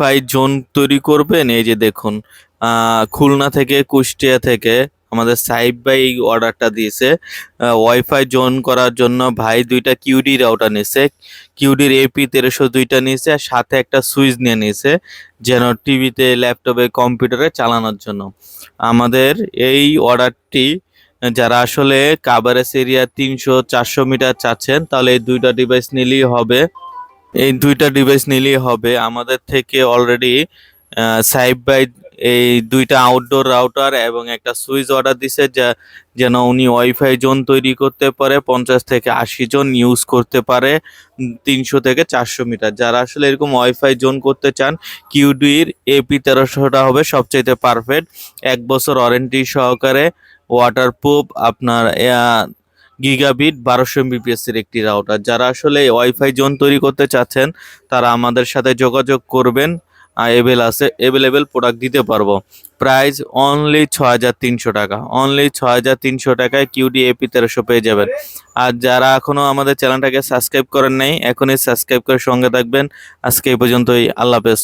Wifi zone তৈরি করবেন, এই যে দেখুন খুলনা থেকে, কুষ্টিয়া থেকে আমাদের সাইব ভাই এই অর্ডারটা দিয়েছে। ওয়াইফাই জোন করার জন্য ভাই দুইটা কিউডি রাউটার নিয়েছে কিউডির এপি তেরোশো দুইটা নিয়েছে আর সাথে একটা সুইচ নিয়ে নিয়েছে যেন টিভিতে ল্যাপটপে কম্পিউটারে চালানোর জন্য। আমাদের এই অর্ডারটি, যারা আসলে কাভারেজ এরিয়া তিনশো চারশো মিটার চাচ্ছেন, তাহলে এই দুইটা ডিভাইস নিলেই হবে। এই দুইটা ডিভাইস নিলেই হবে। আমাদের থেকে অলরেডি সাইব বাই এই দুইটা আউটডোর রাউটার এবং একটা সুইচ অর্ডার দিছে যা, যেন উনি ওয়াইফাই জোন তৈরি করতে পারে, পঞ্চাশ থেকে আশি জন ইউজ করতে পারে, তিনশো থেকে চারশো মিটার। যারা আসলে এরকম ওয়াইফাই জোন করতে চান কিউডির এপি তেরোশোটা হবে, সবচাইতে পারফেক্ট এক বছর ওয়ারেন্টি সহকারে ওয়াটারপ্রুফ আপনার গিগাবিট বারোশো এমবিপিএস এর একটি রাউটার যারা আসলে ওয়াইফাই জোন তৈরি করতে চাচ্ছেন, তারা আমাদের সাথে যোগাযোগ করবেন এভেল আছে এভেলেবেল প্রোডাক্ট দিতে পারব। প্রাইস অনলি ছ হাজার তিনশো টাকা। অনলি ছ হাজার তিনশো টাকায় কিউডি এপি তেরোশো পেয়ে যাবেন। আর যারা এখনও আমাদের চ্যানেলটাকে সাবস্ক্রাইব করেন নাই, এখনই সাবস্ক্রাইব করে সঙ্গে থাকবেন। আজকে এই পর্যন্তই। আল্লাহ হাফেজ।